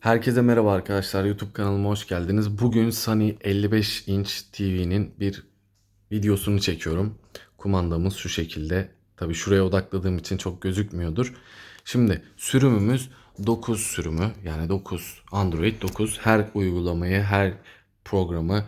Herkese merhaba arkadaşlar. YouTube kanalıma hoş geldiniz. Bugün Sony 55 inç TV'nin bir videosunu çekiyorum. Kumandamız şu şekilde. Tabi şuraya odakladığım için çok gözükmüyordur. Şimdi sürümümüz 9 sürümü yani 9 Android 9 her uygulamayı her programı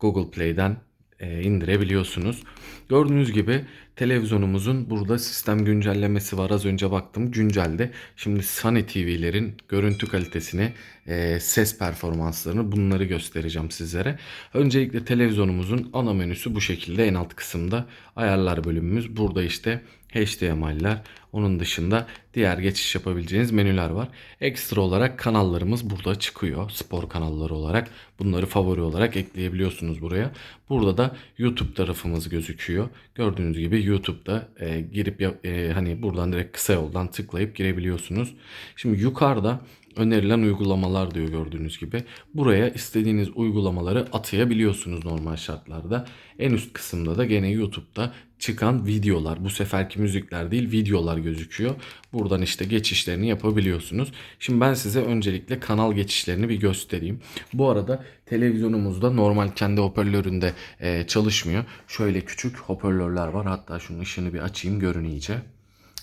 Google Play'den e, indirebiliyorsunuz. Gördüğünüz gibi televizyonumuzun burada sistem güncellemesi var. Az önce baktım güncelde. Şimdi Sony TV'lerin görüntü kalitesini, e, ses performanslarını bunları göstereceğim sizlere. Öncelikle televizyonumuzun ana menüsü bu şekilde en alt kısımda ayarlar bölümümüz. Burada işte HDMI'ler, onun dışında diğer geçiş yapabileceğiniz menüler var. Ekstra olarak kanallarımız burada çıkıyor. Spor kanalları olarak. Bunları favori olarak ekleyebiliyorsunuz buraya. Burada da YouTube tarafımız gözüküyor. Gördüğünüz gibi YouTube'da e, girip e, hani buradan direkt kısa yoldan tıklayıp girebiliyorsunuz. Şimdi yukarıda önerilen uygulamalar diyor gördüğünüz gibi. Buraya istediğiniz uygulamaları atayabiliyorsunuz normal şartlarda. En üst kısımda da gene YouTube'da çıkan videolar. Bu seferki müzikler değil videolar gözüküyor. Buradan işte geçişlerini yapabiliyorsunuz. Şimdi ben size öncelikle kanal geçişlerini bir göstereyim. Bu arada televizyonumuzda normal kendi hoparlöründe e, çalışmıyor. Şöyle küçük hoparlörler var. Hatta şunun ışığını bir açayım görün iyice.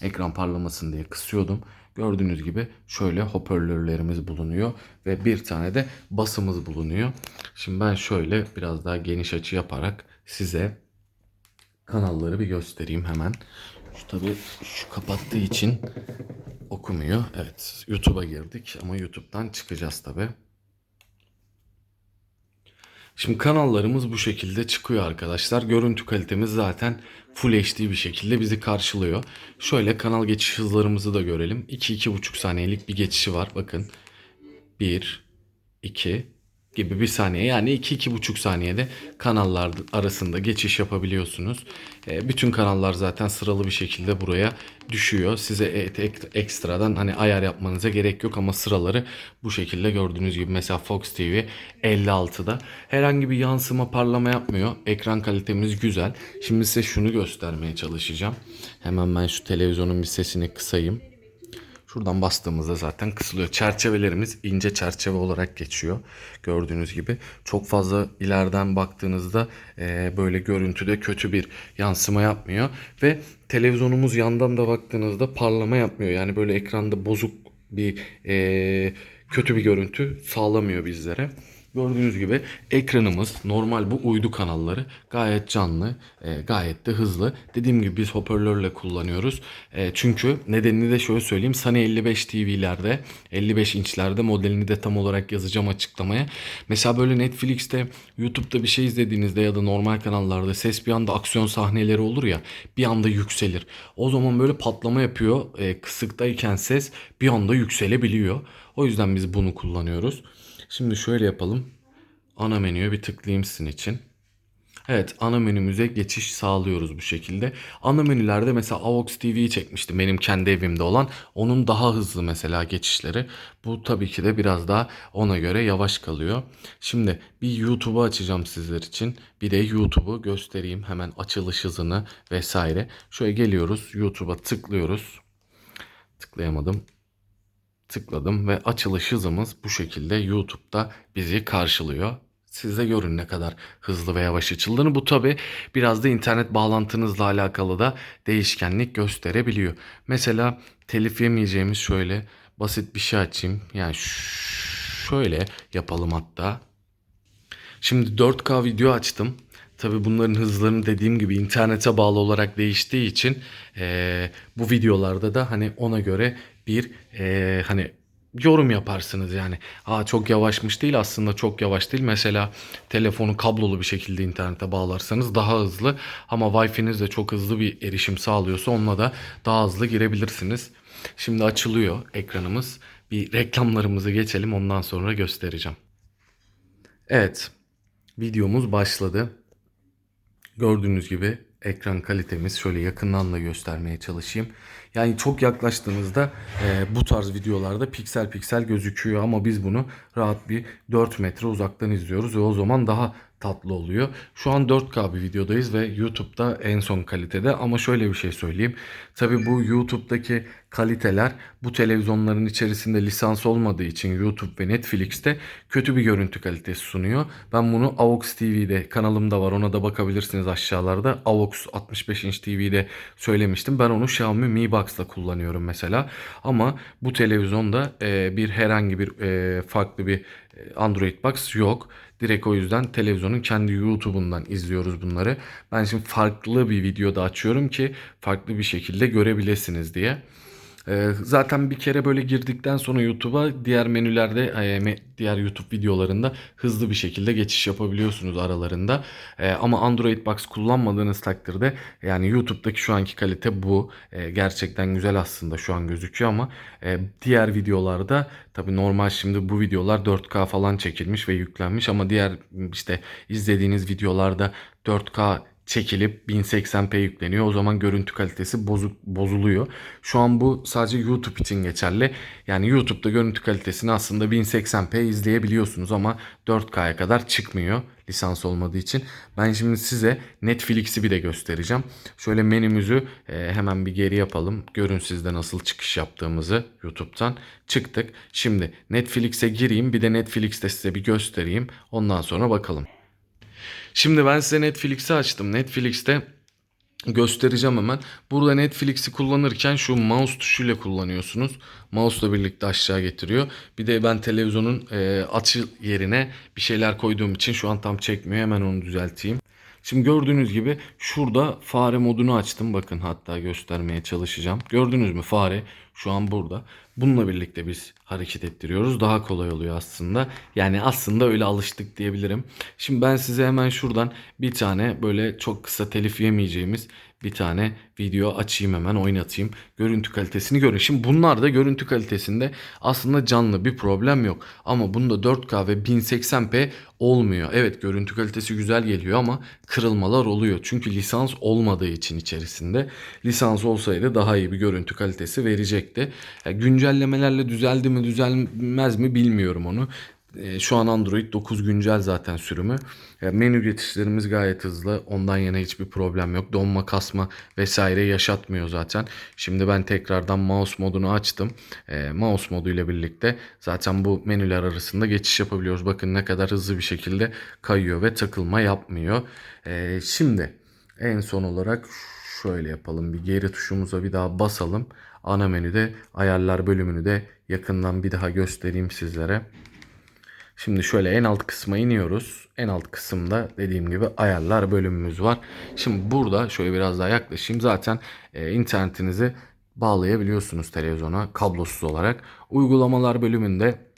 Ekran parlamasın diye kısıyordum. Gördüğünüz gibi şöyle hoparlörlerimiz bulunuyor ve bir tane de basımız bulunuyor. Şimdi ben şöyle biraz daha geniş açı yaparak size kanalları bir göstereyim hemen. Şu tabii şu kapattığı için okumuyor. Evet YouTube'a girdik ama YouTube'dan çıkacağız tabii. Şimdi kanallarımız bu şekilde çıkıyor arkadaşlar. Görüntü kalitemiz zaten Full HD bir şekilde bizi karşılıyor. Şöyle kanal geçiş hızlarımızı da görelim. 2-2,5 saniyelik bir geçişi var. Bakın 1, 2 gibi bir saniye. Yani 2-2,5 saniyede kanallar arasında geçiş yapabiliyorsunuz. E, bütün kanallar zaten sıralı bir şekilde buraya düşüyor. Size e- ek- ekstradan hani ayar yapmanıza gerek yok ama sıraları bu şekilde gördüğünüz gibi mesela Fox TV 56'da herhangi bir yansıma parlama yapmıyor. Ekran kalitemiz güzel. Şimdi size şunu göstermeye çalışacağım. Hemen ben şu televizyonun bir sesini kısayım. Şuradan bastığımızda zaten kısılıyor. Çerçevelerimiz ince çerçeve olarak geçiyor. Gördüğünüz gibi. Çok fazla ileriden baktığınızda e, böyle görüntüde kötü bir yansıma yapmıyor. Ve televizyonumuz yandan da baktığınızda parlama yapmıyor. Yani böyle ekranda bozuk bir e, kötü bir görüntü sağlamıyor bizlere. Gördüğünüz gibi ekranımız normal bu uydu kanalları gayet canlı, e, gayet de hızlı. Dediğim gibi biz hoparlörle kullanıyoruz. E, çünkü nedenini de şöyle söyleyeyim. Sony 55 TV'lerde, 55 inçlerde modelini de tam olarak yazacağım açıklamaya. Mesela böyle Netflix'te, YouTube'da bir şey izlediğinizde ya da normal kanallarda ses bir anda aksiyon sahneleri olur ya bir anda yükselir. O zaman böyle patlama yapıyor. E, kısıktayken ses bir anda yükselebiliyor. O yüzden biz bunu kullanıyoruz. Şimdi şöyle yapalım. Ana menüye bir tıklayayım sizin için. Evet ana menümüze geçiş sağlıyoruz bu şekilde. Ana menülerde mesela AVOX TV'yi çekmiştim benim kendi evimde olan. Onun daha hızlı mesela geçişleri. Bu tabii ki de biraz daha ona göre yavaş kalıyor. Şimdi bir YouTube'u açacağım sizler için. Bir de YouTube'u göstereyim hemen açılış hızını vesaire. Şöyle geliyoruz YouTube'a tıklıyoruz. Tıklayamadım tıkladım ve açılış hızımız bu şekilde YouTube'da bizi karşılıyor. Siz de görün ne kadar hızlı ve yavaş açıldığını. Bu tabi biraz da internet bağlantınızla alakalı da değişkenlik gösterebiliyor. Mesela telif yemeyeceğimiz şöyle basit bir şey açayım. Yani şöyle yapalım hatta. Şimdi 4K video açtım. Tabi bunların hızlarını dediğim gibi internete bağlı olarak değiştiği için eee, bu videolarda da hani ona göre bir eee, hani yorum yaparsınız yani. Aa çok yavaşmış değil aslında çok yavaş değil. Mesela telefonu kablolu bir şekilde internete bağlarsanız daha hızlı ama Wi-Fi'niz de çok hızlı bir erişim sağlıyorsa onunla da daha hızlı girebilirsiniz. Şimdi açılıyor ekranımız. Bir reklamlarımızı geçelim ondan sonra göstereceğim. Evet, videomuz başladı. Gördüğünüz gibi ekran kalitemiz şöyle yakından da göstermeye çalışayım. Yani çok yaklaştığınızda e, bu tarz videolarda piksel piksel gözüküyor ama biz bunu rahat bir 4 metre uzaktan izliyoruz ve o zaman daha tatlı oluyor. Şu an 4K bir videodayız ve YouTube'da en son kalitede ama şöyle bir şey söyleyeyim. Tabi bu YouTube'daki kaliteler bu televizyonların içerisinde lisans olmadığı için YouTube ve Netflix'te kötü bir görüntü kalitesi sunuyor. Ben bunu Avox TV'de kanalımda var ona da bakabilirsiniz aşağılarda. Avox 65 inç TV'de söylemiştim. Ben onu Xiaomi Mi Box'la kullanıyorum mesela. Ama bu televizyonda e, bir herhangi bir e, farklı bir e, Android Box yok. Direkt o yüzden televizyonun kendi YouTube'undan izliyoruz bunları. Ben şimdi farklı bir videoda açıyorum ki farklı bir şekilde görebilirsiniz diye. Ee, zaten bir kere böyle girdikten sonra YouTube'a diğer menülerde e, diğer YouTube videolarında hızlı bir şekilde geçiş yapabiliyorsunuz aralarında. Ee, ama Android Box kullanmadığınız takdirde yani YouTube'daki şu anki kalite bu. Ee, gerçekten güzel aslında şu an gözüküyor ama e, diğer videolarda tabii normal şimdi bu videolar 4K falan çekilmiş ve yüklenmiş ama diğer işte izlediğiniz videolarda 4K çekilip 1080p yükleniyor. O zaman görüntü kalitesi bozuk bozuluyor. Şu an bu sadece YouTube için geçerli. Yani YouTube'da görüntü kalitesini aslında 1080p izleyebiliyorsunuz ama 4K'ya kadar çıkmıyor lisans olmadığı için. Ben şimdi size Netflix'i bir de göstereceğim. Şöyle menümüzü e, hemen bir geri yapalım. Görün sizde nasıl çıkış yaptığımızı YouTube'dan. Çıktık. Şimdi Netflix'e gireyim. Bir de Netflix'te size bir göstereyim. Ondan sonra bakalım. Şimdi ben size Netflix'i açtım. Netflix'te göstereceğim hemen. Burada Netflix'i kullanırken şu mouse tuşuyla kullanıyorsunuz. Mouse'la birlikte aşağı getiriyor. Bir de ben televizyonun e, açı yerine bir şeyler koyduğum için şu an tam çekmiyor. Hemen onu düzelteyim. Şimdi gördüğünüz gibi şurada fare modunu açtım. Bakın hatta göstermeye çalışacağım. Gördünüz mü fare şu an burada. Bununla birlikte biz hareket ettiriyoruz. Daha kolay oluyor aslında. Yani aslında öyle alıştık diyebilirim. Şimdi ben size hemen şuradan bir tane böyle çok kısa telif yemeyeceğimiz bir tane video açayım hemen oynatayım. Görüntü kalitesini görün. Şimdi bunlar da görüntü kalitesinde aslında canlı bir problem yok. Ama bunda 4K ve 1080p olmuyor. Evet görüntü kalitesi güzel geliyor ama kırılmalar oluyor. Çünkü lisans olmadığı için içerisinde. Lisans olsaydı daha iyi bir görüntü kalitesi verecekti. Yani güncellemelerle düzeldi mi düzelmez mi bilmiyorum onu. E, Şu an Android 9 güncel zaten sürümü. E, Menü geçişlerimiz gayet hızlı. Ondan yana hiçbir problem yok. Donma, kasma vesaire yaşatmıyor zaten. Şimdi ben tekrardan mouse modunu açtım. E, Mouse modu ile birlikte zaten bu menüler arasında geçiş yapabiliyoruz. Bakın ne kadar hızlı bir şekilde kayıyor ve takılma yapmıyor. Şimdi en son olarak şöyle yapalım. Bir geri tuşumuza bir daha basalım. Ana menüde ayarlar bölümünü de yakından bir daha göstereyim sizlere. Şimdi şöyle en alt kısma iniyoruz. En alt kısımda dediğim gibi ayarlar bölümümüz var. Şimdi burada şöyle biraz daha yaklaşayım. Zaten e, internetinizi bağlayabiliyorsunuz televizyona kablosuz olarak. Uygulamalar bölümünde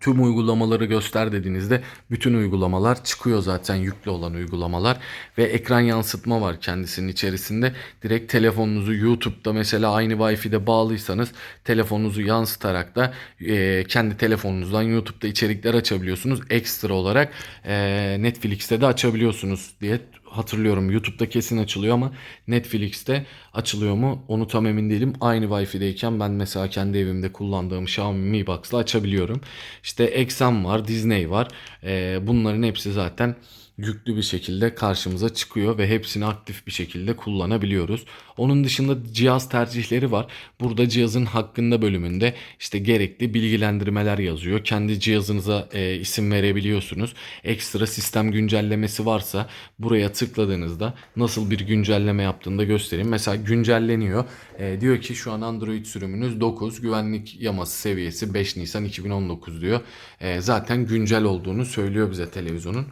tüm uygulamaları göster dediğinizde bütün uygulamalar çıkıyor zaten yüklü olan uygulamalar ve ekran yansıtma var kendisinin içerisinde. Direkt telefonunuzu YouTube'da mesela aynı Wi-Fi'de bağlıysanız telefonunuzu yansıtarak da e, kendi telefonunuzdan YouTube'da içerikler açabiliyorsunuz. Ekstra olarak e, Netflix'te de açabiliyorsunuz diye hatırlıyorum. YouTube'da kesin açılıyor ama Netflix'te açılıyor mu onu tam emin değilim. Aynı Wi-Fi'deyken ben mesela kendi evimde kullandığım Xiaomi Mi Box'la açabiliyorum. İşte Exam var, Disney var. Ee, bunların hepsi zaten yüklü bir şekilde karşımıza çıkıyor ve hepsini aktif bir şekilde kullanabiliyoruz. Onun dışında cihaz tercihleri var. Burada cihazın hakkında bölümünde işte gerekli bilgilendirmeler yazıyor. Kendi cihazınıza e, isim verebiliyorsunuz. Ekstra sistem güncellemesi varsa buraya tıkladığınızda nasıl bir güncelleme yaptığını da göstereyim. Mesela güncelleniyor. E, diyor ki şu an Android sürümünüz 9, güvenlik yaması seviyesi 5 Nisan 2019 diyor. E, zaten güncel olduğunu söylüyor bize televizyonun.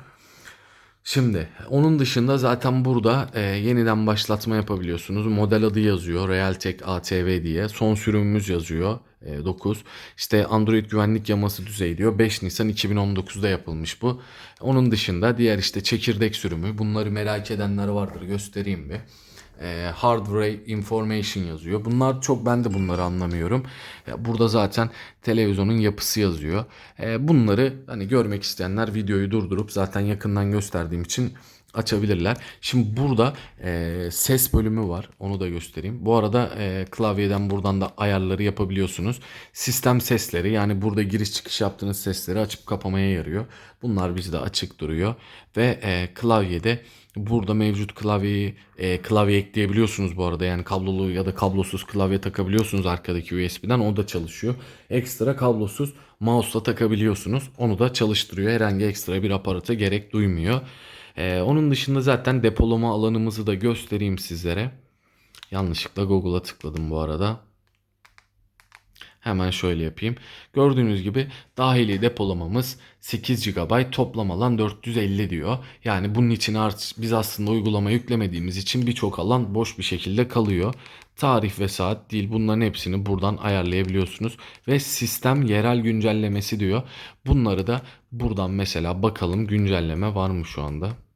Şimdi onun dışında zaten burada e, yeniden başlatma yapabiliyorsunuz. Model adı yazıyor. Realtek ATV diye. Son sürümümüz yazıyor. E, 9. İşte Android güvenlik yaması düzeyi diyor. 5 Nisan 2019'da yapılmış bu. Onun dışında diğer işte çekirdek sürümü. Bunları merak edenler vardır. Göstereyim bir e, hardware information yazıyor. Bunlar çok ben de bunları anlamıyorum. Burada zaten televizyonun yapısı yazıyor. E, bunları hani görmek isteyenler videoyu durdurup zaten yakından gösterdiğim için açabilirler. Şimdi burada e, ses bölümü var. Onu da göstereyim. Bu arada e, klavyeden buradan da ayarları yapabiliyorsunuz. Sistem sesleri yani burada giriş çıkış yaptığınız sesleri açıp kapamaya yarıyor. Bunlar bizde açık duruyor. Ve e, klavyede burada mevcut klavyeyi e, klavye ekleyebiliyorsunuz bu arada. Yani kablolu ya da kablosuz klavye takabiliyorsunuz arkadaki USB'den. O da çalışıyor. Ekstra kablosuz mouse'la takabiliyorsunuz. Onu da çalıştırıyor. Herhangi ekstra bir aparata gerek duymuyor. Ee, onun dışında zaten depolama alanımızı da göstereyim sizlere. Yanlışlıkla Google'a tıkladım bu arada. Hemen şöyle yapayım. Gördüğünüz gibi dahili depolamamız 8 GB toplam alan 450 diyor. Yani bunun için art biz aslında uygulama yüklemediğimiz için birçok alan boş bir şekilde kalıyor. Tarih ve saat değil bunların hepsini buradan ayarlayabiliyorsunuz. Ve sistem yerel güncellemesi diyor. Bunları da buradan mesela bakalım güncelleme var mı şu anda?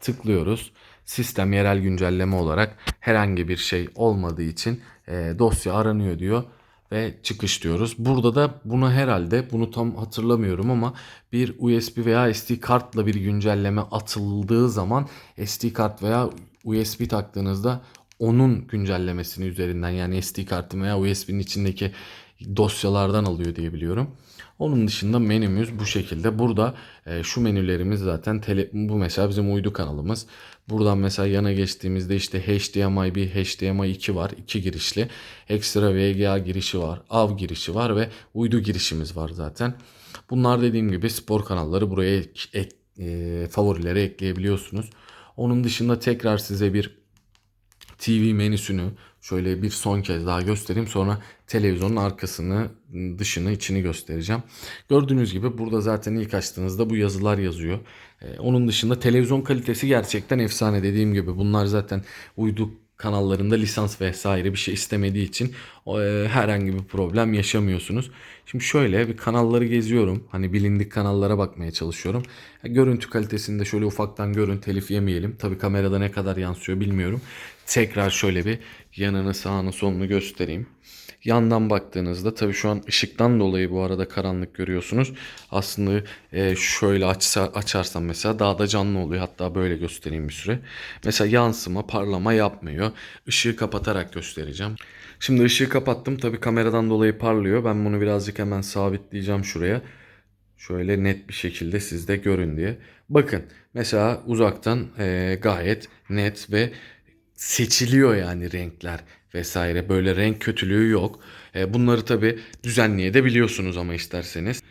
Tıklıyoruz. Sistem yerel güncelleme olarak herhangi bir şey olmadığı için e, dosya aranıyor diyor ve çıkış diyoruz. Burada da buna herhalde bunu tam hatırlamıyorum ama bir USB veya SD kartla bir güncelleme atıldığı zaman SD kart veya USB taktığınızda onun güncellemesini üzerinden yani SD kartın veya USB'nin içindeki dosyalardan alıyor diye biliyorum. Onun dışında menümüz bu şekilde. Burada e, şu menülerimiz zaten tele, bu mesela bizim uydu kanalımız. Buradan mesela yana geçtiğimizde işte HDMI 1, HDMI 2 var. iki girişli. Ekstra VGA girişi var. AV girişi var ve uydu girişimiz var zaten. Bunlar dediğim gibi spor kanalları buraya ek, ek, e, favorilere ekleyebiliyorsunuz. Onun dışında tekrar size bir TV menüsünü şöyle bir son kez daha göstereyim. Sonra televizyonun arkasını, dışını, içini göstereceğim. Gördüğünüz gibi burada zaten ilk açtığınızda bu yazılar yazıyor. Ee, onun dışında televizyon kalitesi gerçekten efsane dediğim gibi. Bunlar zaten uydu kanallarında lisans vesaire bir şey istemediği için e, herhangi bir problem yaşamıyorsunuz. Şimdi şöyle bir kanalları geziyorum. Hani bilindik kanallara bakmaya çalışıyorum. Görüntü kalitesinde şöyle ufaktan görün telif yemeyelim. Tabi kamerada ne kadar yansıyor bilmiyorum. Tekrar şöyle bir yanını sağını solunu göstereyim. Yandan baktığınızda tabii şu an ışıktan dolayı bu arada karanlık görüyorsunuz. Aslında e, şöyle açsa, açarsam mesela daha da canlı oluyor. Hatta böyle göstereyim bir süre. Mesela yansıma, parlama yapmıyor. Işığı kapatarak göstereceğim. Şimdi ışığı kapattım. Tabii kameradan dolayı parlıyor. Ben bunu birazcık hemen sabitleyeceğim şuraya. Şöyle net bir şekilde siz de görün diye. Bakın mesela uzaktan e, gayet net ve seçiliyor yani renkler vesaire. Böyle renk kötülüğü yok. E, bunları tabi düzenleyebiliyorsunuz ama isterseniz.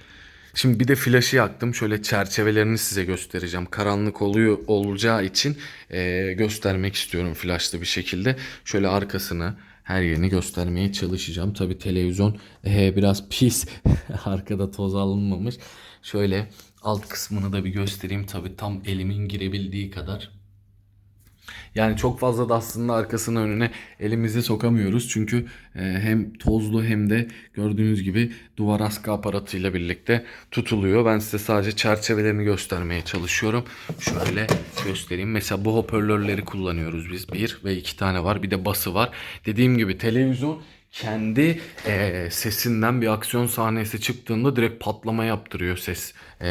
Şimdi bir de flaşı yaktım. Şöyle çerçevelerini size göstereceğim. Karanlık oluyor olacağı için e, göstermek istiyorum flaşlı bir şekilde. Şöyle arkasını her yerini göstermeye çalışacağım. Tabi televizyon e, biraz pis. Arkada toz alınmamış. Şöyle alt kısmını da bir göstereyim. Tabi tam elimin girebildiği kadar. Yani çok fazla da aslında arkasına önüne elimizi sokamıyoruz. Çünkü e, hem tozlu hem de gördüğünüz gibi duvar askı aparatıyla birlikte tutuluyor. Ben size sadece çerçevelerini göstermeye çalışıyorum. Şöyle göstereyim. Mesela bu hoparlörleri kullanıyoruz biz. Bir ve iki tane var. Bir de bası var. Dediğim gibi televizyon kendi e, sesinden bir aksiyon sahnesi çıktığında direkt patlama yaptırıyor ses e,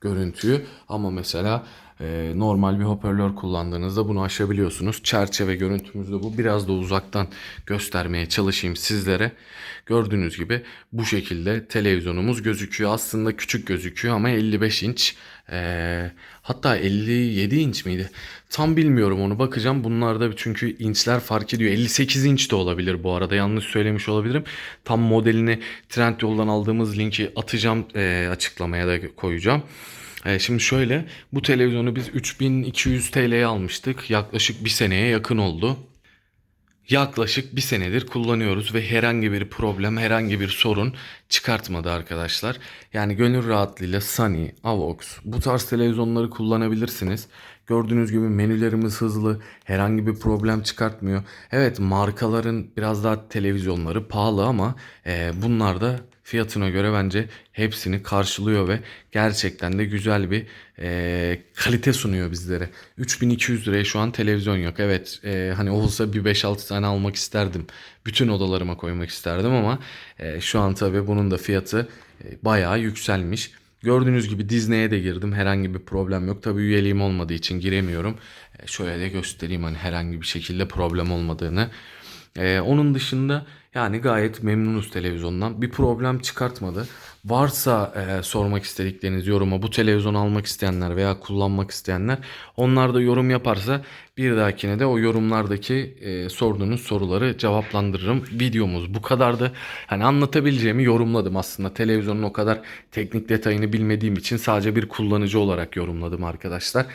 görüntüyü. Ama mesela e, normal bir hoparlör kullandığınızda bunu aşabiliyorsunuz. Çerçeve görüntümüz de bu. Biraz da uzaktan göstermeye çalışayım sizlere. Gördüğünüz gibi bu şekilde televizyonumuz gözüküyor. Aslında küçük gözüküyor ama 55 inç. E, hatta 57 inç miydi? Tam bilmiyorum onu bakacağım. Bunlarda çünkü inçler fark ediyor. 58 inç de olabilir bu arada. Yanlış söylemiş olabilirim. Tam modelini Trendyol'dan aldığımız linki atacağım e, açıklamaya da koyacağım. E, şimdi şöyle bu televizyonu biz 3200 TL'ye almıştık. Yaklaşık bir seneye yakın oldu. Yaklaşık bir senedir kullanıyoruz ve herhangi bir problem, herhangi bir sorun çıkartmadı arkadaşlar. Yani gönül rahatlığıyla Sony, Avox bu tarz televizyonları kullanabilirsiniz. Gördüğünüz gibi menülerimiz hızlı, herhangi bir problem çıkartmıyor. Evet markaların biraz daha televizyonları pahalı ama e, bunlar da fiyatına göre bence hepsini karşılıyor ve gerçekten de güzel bir e, kalite sunuyor bizlere. 3200 liraya şu an televizyon yok. Evet e, hani olsa bir 5-6 tane almak isterdim. Bütün odalarıma koymak isterdim ama e, şu an tabii bunun da fiyatı e, bayağı yükselmiş. Gördüğünüz gibi Disney'e de girdim. Herhangi bir problem yok. Tabii üyeliğim olmadığı için giremiyorum. E, şöyle de göstereyim hani herhangi bir şekilde problem olmadığını. Ee, onun dışında yani gayet memnunuz televizyondan. Bir problem çıkartmadı. Varsa e, sormak istedikleriniz yoruma bu televizyon almak isteyenler veya kullanmak isteyenler onlar da yorum yaparsa bir dahakine de o yorumlardaki e, sorduğunuz soruları cevaplandırırım. Videomuz bu kadardı. Hani anlatabileceğimi yorumladım aslında. Televizyonun o kadar teknik detayını bilmediğim için sadece bir kullanıcı olarak yorumladım arkadaşlar.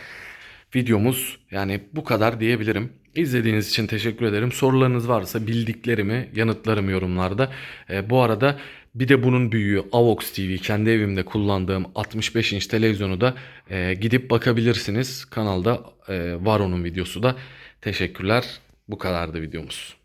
Videomuz yani bu kadar diyebilirim. İzlediğiniz için teşekkür ederim. Sorularınız varsa bildiklerimi yanıtlarım yorumlarda. E, bu arada bir de bunun büyüğü Avox TV kendi evimde kullandığım 65 inç televizyonu da e, gidip bakabilirsiniz. Kanalda e, var onun videosu da. Teşekkürler. Bu kadardı videomuz.